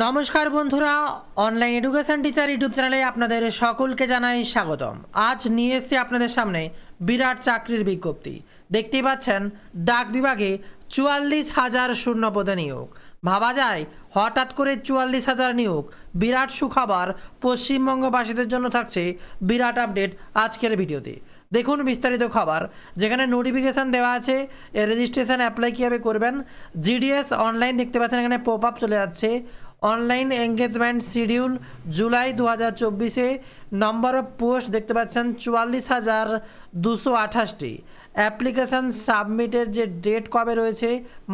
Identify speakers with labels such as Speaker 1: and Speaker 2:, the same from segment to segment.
Speaker 1: নমস্কার বন্ধুরা online education teacher YouTube চ্যানেলে আপনাদের সকলকে জানাই স্বাগতম। আজ নিয়ে এসেছি আপনাদের সামনে বিরাট চাকরির বিজ্ঞপ্তি। দেখতেই পাচ্ছেন, ডাক বিভাগে চুয়াল্লিশ হাজার শূন্য পদে নিয়োগ। ভাবা যায়, হঠাৎ করে চুয়াল্লিশ হাজার নিয়োগ, বিরাট সুখবর, পশ্চিমবঙ্গবাসীদের জন্য থাকছে বিরাট আপডেট আজকের ভিডিওতে। দেখুন বিস্তারিত খবর, যেখানে নোটিফিকেশান দেওয়া আছে রেজিস্ট্রেশন অ্যাপ্লাই কীভাবে করবেন জিডিএস অনলাইন দেখতে পাচ্ছেন, এখানে পপ আপ চলে যাচ্ছে। অনলাইন এঙ্গেজমেন্ট শিডিউল জুলাই দু হাজার চব্বিশে নম্বর অফ পোস্ট দেখতে পাচ্ছেন চুয়াল্লিশ হাজার দুশো আঠাশটি। অ্যাপ্লিকেশান সাবমিটের যে ডেট কবে রয়েছে,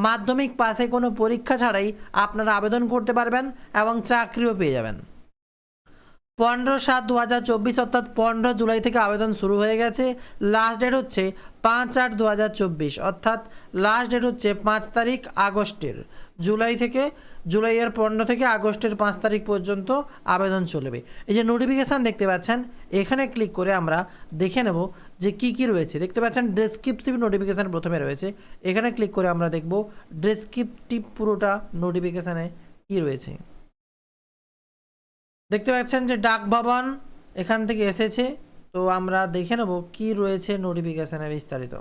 Speaker 1: মাধ্যমিক পাশে কোনো পরীক্ষা ছাড়াই আপনারা আবেদন করতে পারবেন এবং চাকরিও পেয়ে যাবেন। পনেরো সাত দু হাজার চব্বিশ অর্থাৎ পনেরো জুলাই থেকে আবেদন শুরু হয়ে গেছে। লাস্ট ডেট হচ্ছে পাঁচ আট দু হাজার চব্বিশ, অর্থাৎ লাস্ট ডেট হচ্ছে পাঁচ তারিখ আগস্টের। জুলাই থেকে, জুলাইয়ের পনেরো থেকে আগস্টের পাঁচ তারিখ পর্যন্ত আবেদন চলবে। এই যে নোটিফিকেশান দেখতে পাচ্ছেন, এখানে ক্লিক করে আমরা দেখে নেব যে কি কি রয়েছে। দেখতে পাচ্ছেন ডেসক্রিপটিভ নোটিফিকেশান প্রথমে রয়েছে। এখানে ক্লিক করে আমরা দেখব ডেসক্রিপটিভ পুরোটা নোটিফিকেশানে কি রয়েছে। দেখতে পাচ্ছেন যে ডাক ভবন এখান থেকে এসেছে। তো আমরা দেখে নেব কি রয়েছে নোটিফিকেশানে বিস্তারিত।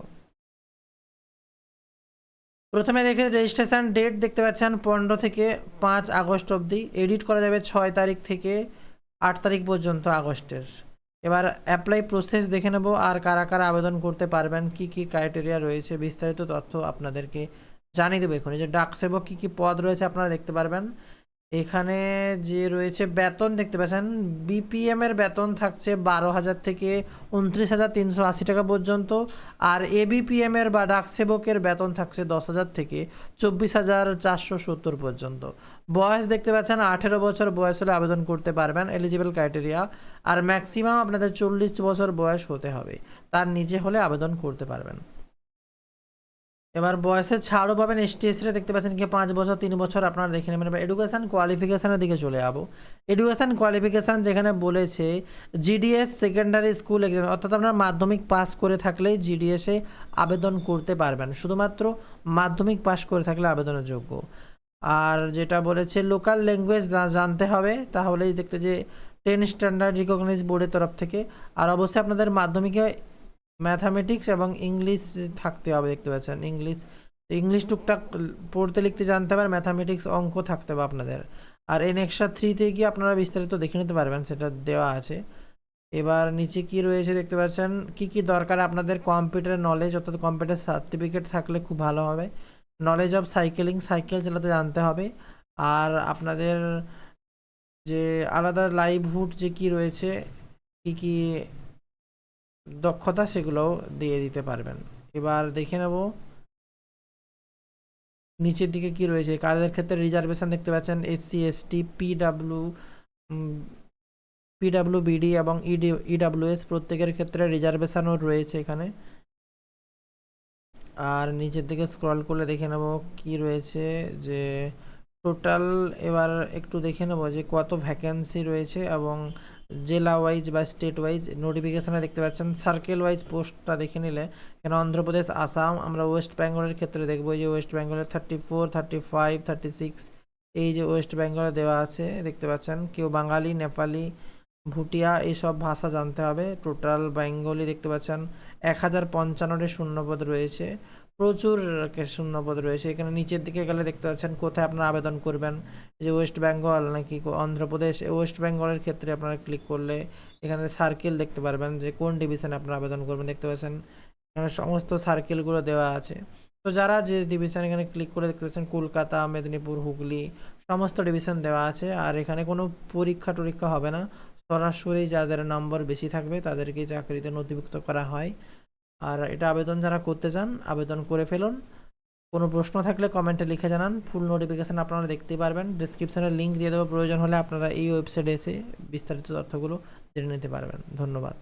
Speaker 1: প্রথমে দেখে রেজিস্ট্রেশন ডেট দেখতে পাচ্ছেন পনেরো থেকে পাঁচ আগস্ট অবধি। এডিট করা যাবে ছয় তারিখ থেকে আট তারিখ পর্যন্ত আগস্টের। এবার অ্যাপ্লাই প্রসেস দেখে নেব আর কারা কারা আবেদন করতে পারবেন, কি কি ক্রাইটেরিয়া রয়েছে, বিস্তারিত তথ্য আপনাদেরকে জানিয়ে দেবো এখানে যে ডাক সেবক কী কী পদ রয়েছে আপনারা দেখতে পারবেন। এখানে যে রয়েছে বেতন, দেখতে পাচ্ছেন? বিপিএম এর বেতন থাকছে বারো হাজার থেকে উনত্রিশ হাজার তিনশো আশি টাকা পর্যন্ত, আর এবিপিএম এর বা ডাক সেবকের বেতন থাকছে দশ হাজার থেকে চব্বিশ হাজার চারশো সত্তর পর্যন্ত। বয়স দেখতে পাচ্ছেন, আঠেরো বছর বয়স হলে আবেদন করতে পারবেন এলিজিবল ক্রাইটেরিয়া আর ম্যাক্সিমাম আপনাদের চল্লিশ বছর বয়স হতে হবে। তার নিচে হলে আবেদন করতে পারবেন। এবার বয়সের ছাড়ও পাবেন এস দেখতে পাচ্ছেন কি, পাঁচ বছর, তিন বছর আপনারা দেখে নেবেন। এবার এডুকেশান কোয়ালিফিকেশানের দিকে চলে যাব। এডুকেশান কোয়ালিফিকেশান যেখানে বলেছে জিডিএস সেকেন্ডারি স্কুল এক্সাম অর্থাৎ আপনার মাধ্যমিক পাস করে থাকলেই জিডিএসে আবেদন করতে পারবেন। শুধুমাত্র মাধ্যমিক পাস করে থাকলে আবেদনের যোগ্য। আর যেটা বলেছে লোকাল ল্যাঙ্গুয়েজ জানতে হবে, তাহলেই দেখতে যে টেন স্ট্যান্ডার্ড রিকগনাইজ বোর্ডের তরফ থেকে। আর অবশ্যই আপনাদের মাধ্যমিকে ম্যাথামেটিক্স এবং ইংলিশ থাকতে হবে, দেখতে পাচ্ছেন। ইংলিশ ইংলিশ টুকটাক পড়তে লিখতে জানতে হবে ম্যাথামেটিক্স অঙ্ক থাকতে হবে আপনাদের। আর এন এক্সট্রা থ্রিতে গিয়ে আপনারা বিস্তারিত দেখে নিতে পারবেন, সেটা দেওয়া আছে। এবার নিচে কি রয়েছে দেখতে পাচ্ছেন? কি কি দরকার আপনাদের? কম্পিউটার নলেজ অর্থাৎ কম্পিউটার সার্টিফিকেট থাকলে খুব ভালো হবে। নলেজ অফ সাইকেলিং সাইকেল চালাতে জানতে হবে। আর আপনাদের যে আলাদা লাইভহুড যে কি রয়েছে, কি কি দক্ষতা সেগুলোও দিয়ে দিতে পারবেন। এবার দেখে নেব নিচের দিকে কি রয়েছে। কাদের ক্ষেত্রে রিজার্ভেশন দেখতে পাচ্ছেন? এসসি এসটি পিডাব্লিউ বিডি এবং ইডি ইডাব্লিউএস প্রত্যেকের ক্ষেত্রে রিজার্ভেশনও রয়েছে এখানে। আর নিচের দিকে স্ক্রল করলে দেখে নেব কি রয়েছে যে টোটাল এবার একটু দেখে নেব যে কত ভ্যাকেন্সি রয়েছে এবং জেলা ওয়াইজ বা স্টেট ওয়াইজ নোটিফিকেশানে দেখতে পাচ্ছেন। সার্কেল ওয়াইজ পোস্টটা দেখে নিলে এখানে অন্ধ্রপ্রদেশ, আসাম, আমরা ওয়েস্ট বেঙ্গলের ক্ষেত্রে দেখব। যে ওয়েস্ট বেঙ্গলের thirty four thirty five thirty six এই যে ওয়েস্ট বেঙ্গলে দেওয়া আছে, দেখতে পাচ্ছেন। কেউ বাঙালি, নেপালি, ভুটিয়া এইসব ভাষা জানতে হবে। টোটাল বেঙ্গলি দেখতে পাচ্ছেন। এক হাজার পঞ্চান্নটি শূন্যপদ রয়েছে। প্রচুর শূন্যপদ রয়েছে। এখানে নিচের দিকে গেলে দেখতে পাচ্ছেন কোথায় আপনারা আবেদন করবেন। যে ওয়েস্ট বেঙ্গল নাকি অন্ধ্রপ্রদেশ ওয়েস্ট বেঙ্গলের ক্ষেত্রে আপনারা ক্লিক করলে এখানে সার্কেল দেখতে পারবেন যে কোন ডিভিশনে আপনারা আবেদন করবেন। দেখতে পাচ্ছেন এখানে সমস্ত সার্কেলগুলো দেওয়া আছে। তো যারা যে ডিভিশন এখানে ক্লিক করে দেখতে পাচ্ছেন কলকাতা, মেদিনীপুর, হুগলি, সমস্ত ডিভিশন দেওয়া আছে। আর এখানে কোনো পরীক্ষা টরীক্ষা হবে না। সরাসরি যাদের নম্বর বেশি থাকবে তাদেরকে চাকরিতে নথিভুক্ত করা হয়। আর এটা আবেদন যারা করতে চান, আবেদন করে ফেলুন। কোনো প্রশ্ন থাকলে কমেন্টে লিখে জানান। ফুল নোটিফিকেশান আপনারা দেখতে পারবেন। ডিসক্রিপশানে লিঙ্ক দিয়ে দেবো প্রয়োজন হলে আপনারা এই ওয়েবসাইটে এসে বিস্তারিত তথ্যগুলো জেনে নিতে পারবেন। ধন্যবাদ।